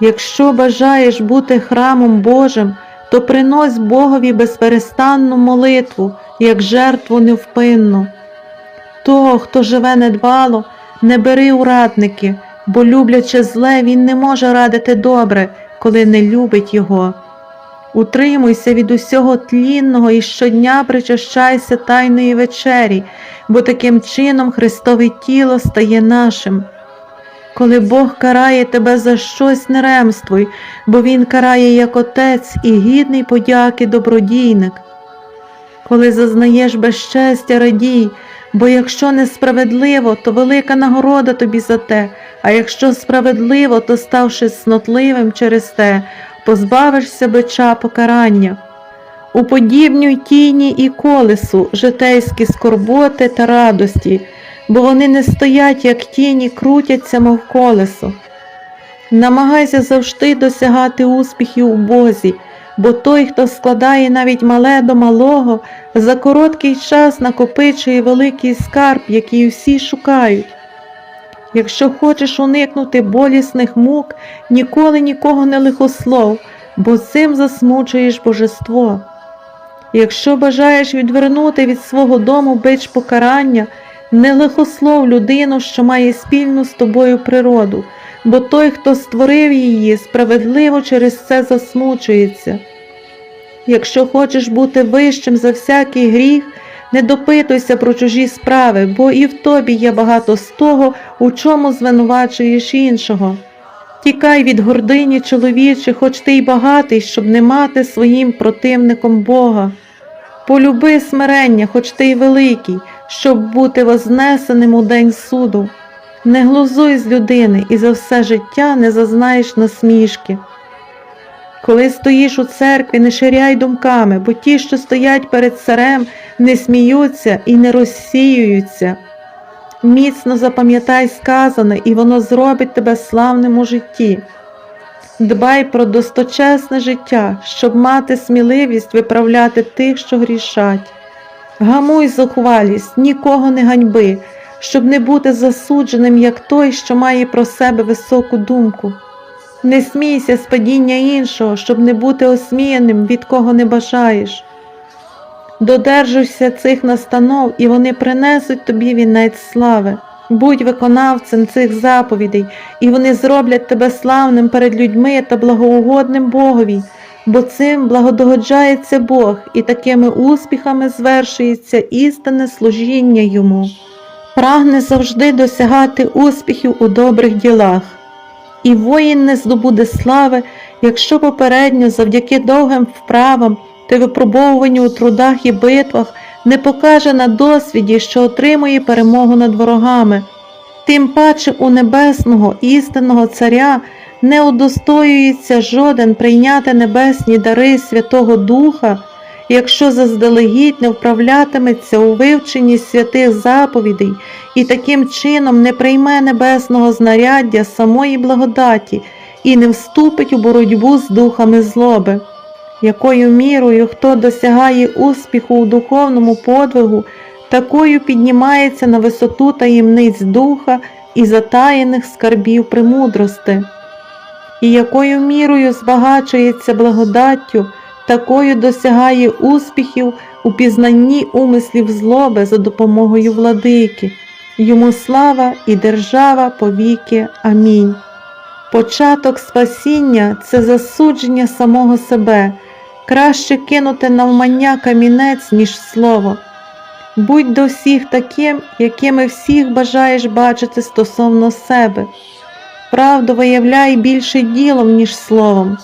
Якщо бажаєш бути храмом Божим, то принось Богові безперестанну молитву, як жертву невпинну. Того, хто живе недбало, не бери у радники, бо люблячи зле, він не може радити добре, коли не любить його. Утримуйся від усього тлінного і щодня причащайся тайної вечері, бо таким чином Христове тіло стає нашим. Коли Бог карає тебе за щось, не ремствуй, бо Він карає як отець і гідний подяки добродійник. Коли зазнаєш безчестя, радій, бо якщо несправедливо, то велика нагорода тобі за те, а якщо справедливо, то ставши снотливим через те, позбавишся бича покарання. Уподібнюй тіні і колесу, житейські скорботи та радості, бо вони не стоять, як тіні, крутяться, мов колесо. Намагайся завжди досягати успіхів у Бозі, бо той, хто складає навіть мале до малого, за короткий час накопичує великий скарб, який всі шукають. Якщо хочеш уникнути болісних мук, ніколи нікого не лихослов, бо цим засмучуєш божество. Якщо бажаєш відвернути від свого дому бич покарання, не лихослов людину, що має спільну з тобою природу, бо той, хто створив її, справедливо через це засмучується. Якщо хочеш бути вищим за всякий гріх, не допитуйся про чужі справи, бо і в тобі є багато з того, у чому звинувачуєш іншого. Тікай від гордині чоловічі, хоч ти й багатий, щоб не мати своїм противником Бога. Полюби смирення, хоч ти й великий, щоб бути вознесеним у день суду. Не глузуй з людини і за все життя не зазнаєш насмішки. Коли стоїш у церкві, не ширяй думками, бо ті, що стоять перед царем, не сміються і не розсіюються. Міцно запам'ятай сказане, і воно зробить тебе славним у житті. Дбай про досточесне життя, щоб мати сміливість виправляти тих, що грішать. Гамуй зухвалість, нікого не ганьби, щоб не бути засудженим, як той, що має про себе високу думку. Не смійся з падіння іншого, щоб не бути осміяним, від кого не бажаєш. Додержуйся цих настанов, і вони принесуть тобі вінець слави. Будь виконавцем цих заповідей, і вони зроблять тебе славним перед людьми та благоугодним Богові, бо цим благодогоджається Бог, і такими успіхами звершується істинне служіння йому. Прагне завжди досягати успіхів у добрих ділах. І воїн не здобуде слави, якщо попередньо, завдяки довгим вправам та випробовуванню у трудах і битвах, не покаже на досвіді, що отримує перемогу над ворогами. Тим паче у небесного істинного царя не удостоюється жоден прийняти небесні дари Святого Духа, якщо заздалегідь не вправлятиметься у вивченні святих заповідей і таким чином не прийме небесного знаряддя самої благодаті і не вступить у боротьбу з духами злоби. Якою мірою хто досягає успіху у духовному подвигу, такою піднімається на висоту таємниць духа і затаєних скарбів премудрости, і якою мірою збагачується благодаттю, такою досягає успіхів у пізнанні умислів злоби за допомогою владики. Йому слава і держава повіки. Амінь. Початок спасіння це засудження самого себе, краще кинути навмання камінець, ніж слово. Будь до всіх таким, якими всіх бажаєш бачити стосовно себе. Правду виявляй більше ділом, ніж словом.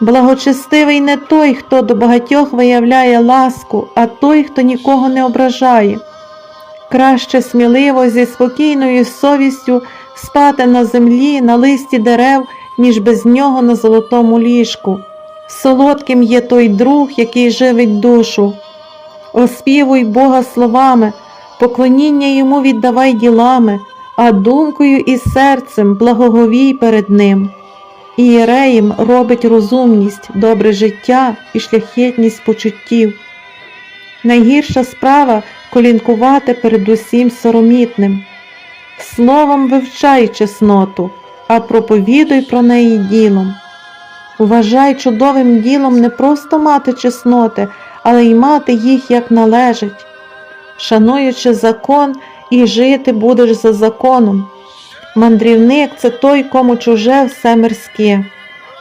Благочестивий не той, хто до багатьох виявляє ласку, а той, хто нікого не ображає. Краще сміливо зі спокійною совістю спати на землі, на листі дерев, ніж без нього на золотому ліжку. Солодким є той друг, який живить душу. Оспівуй Бога словами, поклоніння йому віддавай ділами, а думкою і серцем благоговій перед ним. Ієреєм робить розумність, добре життя і шляхетність почуттів. Найгірша справа колінкувати перед усім соромітним. Словом вивчай чесноту, а проповідуй про неї ділом. Вважай чудовим ділом не просто мати чесноти, але й мати їх як належить. Шануючи закон, і жити будеш за законом. Мандрівник це той, кому чуже все мирське.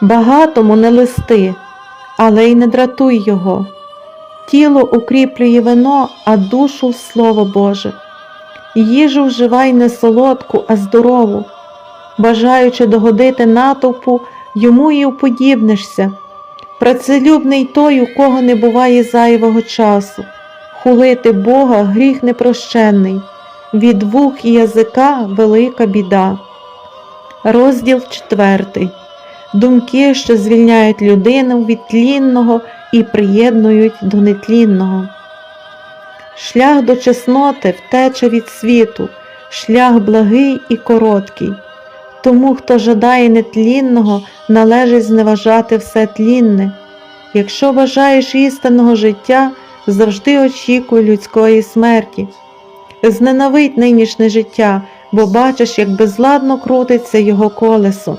Багатому не листи, але й не дратуй його. Тіло укріплює вино, а душу слово Боже. Їжу вживай не солодку, а здорову. Бажаючи догодити натовпу, йому і уподібнишся. Працелюбний той, у кого не буває зайвого часу. Хулити Бога гріх непрощенний, від вух і язика велика біда. Розділ четвертий. Думки, що звільняють людину від тлінного і приєднують до нетлінного. Шлях до чесноти втече від світу, шлях благий і короткий. Тому, хто жадає нетлінного, належить зневажати все тлінне. Якщо бажаєш істинного життя, завжди очікуй людської смерті. Зненавидь нинішнє життя, бо бачиш, як безладно крутиться його колесо.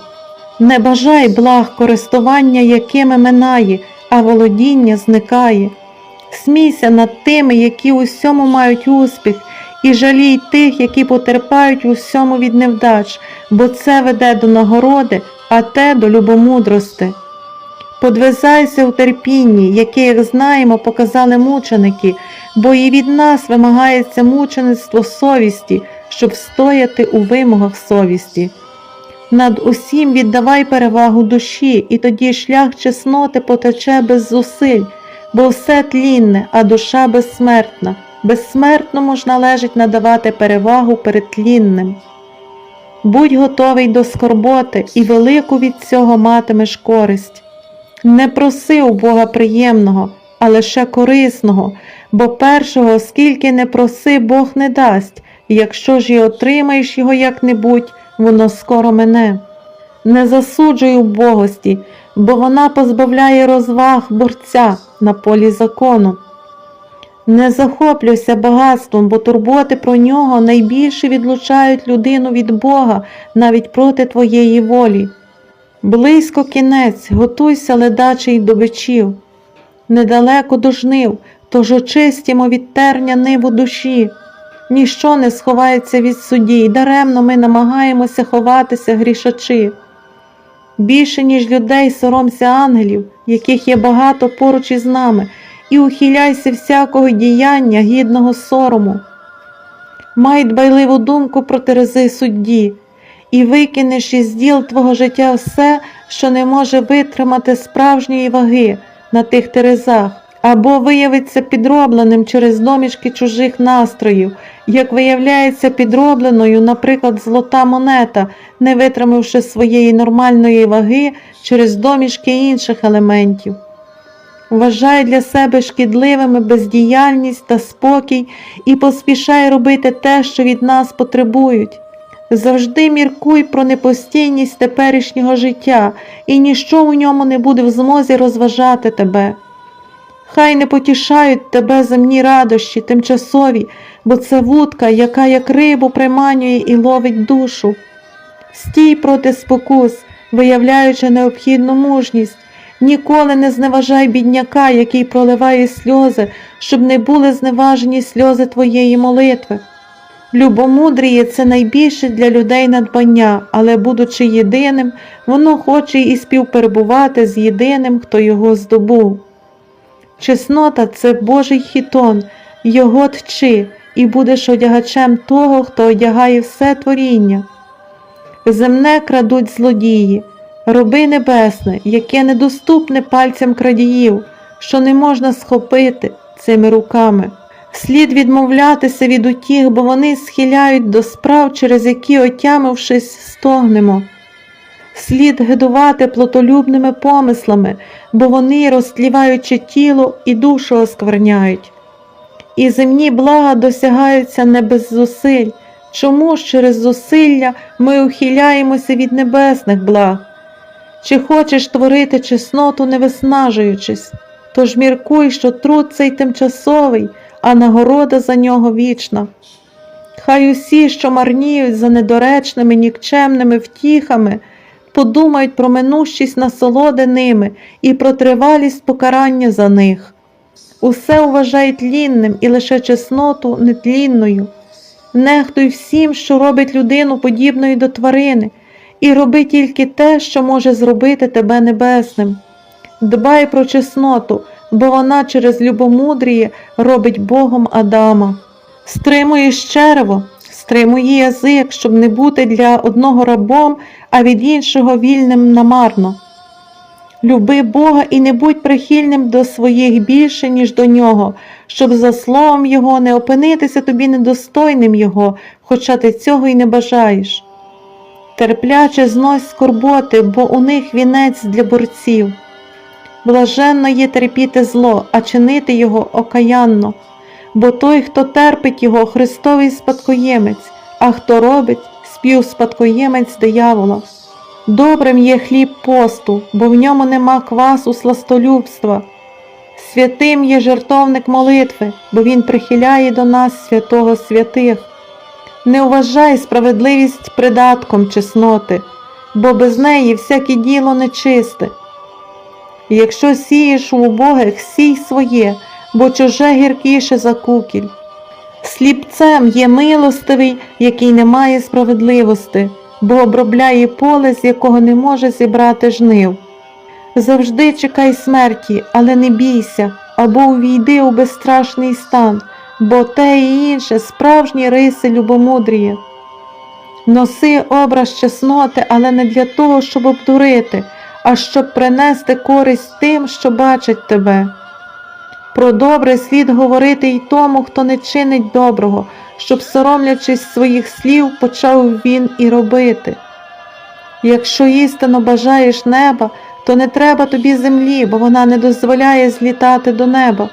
Не бажай благ користування, якими минає, а володіння зникає. Смійся над тими, які у всьому мають успіх, і жалій тих, які потерпають у всьому від невдач, бо це веде до нагороди, а те до любомудрости. Подвизайся у терпінні, яке, як знаємо, показали мученики, бо і від нас вимагається мучеництво совісті, щоб стояти у вимогах совісті. Над усім віддавай перевагу душі, і тоді шлях чесноти потече без зусиль, бо все тлінне, а душа безсмертна. Безсмертному ж належить надавати перевагу перед тлінним. Будь готовий до скорботи, і велику від цього матимеш користь. Не проси у Бога приємного, а лише корисного, бо першого, скільки не проси, Бог не дасть, якщо ж і отримаєш його як-небудь, воно скоро мене. Не засуджуй убогості, бо вона позбавляє розваг борця на полі закону. Не захоплюйся багатством, бо турботи про нього найбільше відлучають людину від Бога навіть проти твоєї волі. Близько кінець, готуйся ледачий до бичів, недалеко до жнив, тож очистімо від терня ниву душі. Ніщо не сховається від судді, і даремно ми намагаємося ховатися грішачі. Більше, ніж людей, соромся ангелів, яких є багато поруч із нами, і ухиляйся всякого діяння гідного сорому. Май дбайливу думку про терези судді, і викинеш із діл твого життя все, що не може витримати справжньої ваги на тих терезах, або виявиться підробленим через домішки чужих настроїв, як виявляється підробленою, наприклад, золота монета, не витримавши своєї нормальної ваги через домішки інших елементів. Вважай для себе шкідливими бездіяльність та спокій і поспішай робити те, що від нас потребують. Завжди міркуй про непостійність теперішнього життя, і ніщо у ньому не буде в змозі розважати тебе. Хай не потішають тебе земні радощі, тимчасові, бо це вудка, яка як рибу приманює і ловить душу. Стій проти спокус, виявляючи необхідну мужність, ніколи не зневажай бідняка, який проливає сльози, щоб не були зневажені сльози твоєї молитви. Любомудріє це найбільше для людей надбання, але, будучи єдиним, воно хоче і співперебувати з єдиним, хто його здобув. Чеснота це Божий хітон, його тчи, і будеш одягачем того, хто одягає все творіння. Земне крадуть злодії, роби небесне, яке недоступне пальцям крадіїв, що не можна схопити цими руками. Слід відмовлятися від утіх, бо вони схиляють до справ, через які, отямившись, стогнемо. Слід гидувати плотолюбними помислами, бо вони, розтліваючи тіло і душу оскверняють. І земні блага досягаються не без зусиль. Чому ж через зусилля ми ухиляємося від небесних благ? Чи хочеш творити чесноту, не виснажуючись? Тож міркуй, що труд цей тимчасовий, а нагорода за нього вічна. Хай усі, що марніють за недоречними, нікчемними втіхами, подумають про минущість насолоди ними і про тривалість покарання за них. Усе вважай тлінним і лише чесноту нетлінною. Нехтуй всім, що робить людину подібною до тварини, і роби тільки те, що може зробити тебе небесним. Дбай про чесноту, бо вона через любомудріє робить Богом Адама. Стримуєш черево, стримуй язик, щоб не бути для одного рабом, а від іншого вільним намарно. Люби Бога і не будь прихильним до своїх більше, ніж до нього, щоб за словом Його не опинитися тобі недостойним Його, хоча ти цього й не бажаєш. Терпляче знось скорботи, бо у них вінець для борців. Блаженно є терпіти зло, а чинити його окаянно, бо той, хто терпить його, Христовий спадкоємець, а хто робить, співспадкоємець диявола. Добрим є хліб посту, бо в ньому нема квасу сластолюбства. Святим є жертовник молитви, бо він прихиляє до нас святого святих. Не вважай справедливість придатком чесноти, бо без неї всяке діло нечисте. Якщо сієш у убогих, сій своє, бо чуже гіркіше за кукіль. Сліпцем є милостивий, який не має справедливости, бо обробляє поле, з якого не може зібрати жнив. Завжди чекай смерті, але не бійся, або увійди у безстрашний стан, бо те і інше справжні риси любомудрія. Носи образ чесноти, але не для того, щоб обдурити, а щоб принести користь тим, що бачать тебе. Про добре слід говорити й тому, хто не чинить доброго, щоб, соромлячись своїх слів, почав він і робити. Якщо істинно бажаєш неба, то не треба тобі землі, бо вона не дозволяє злітати до неба.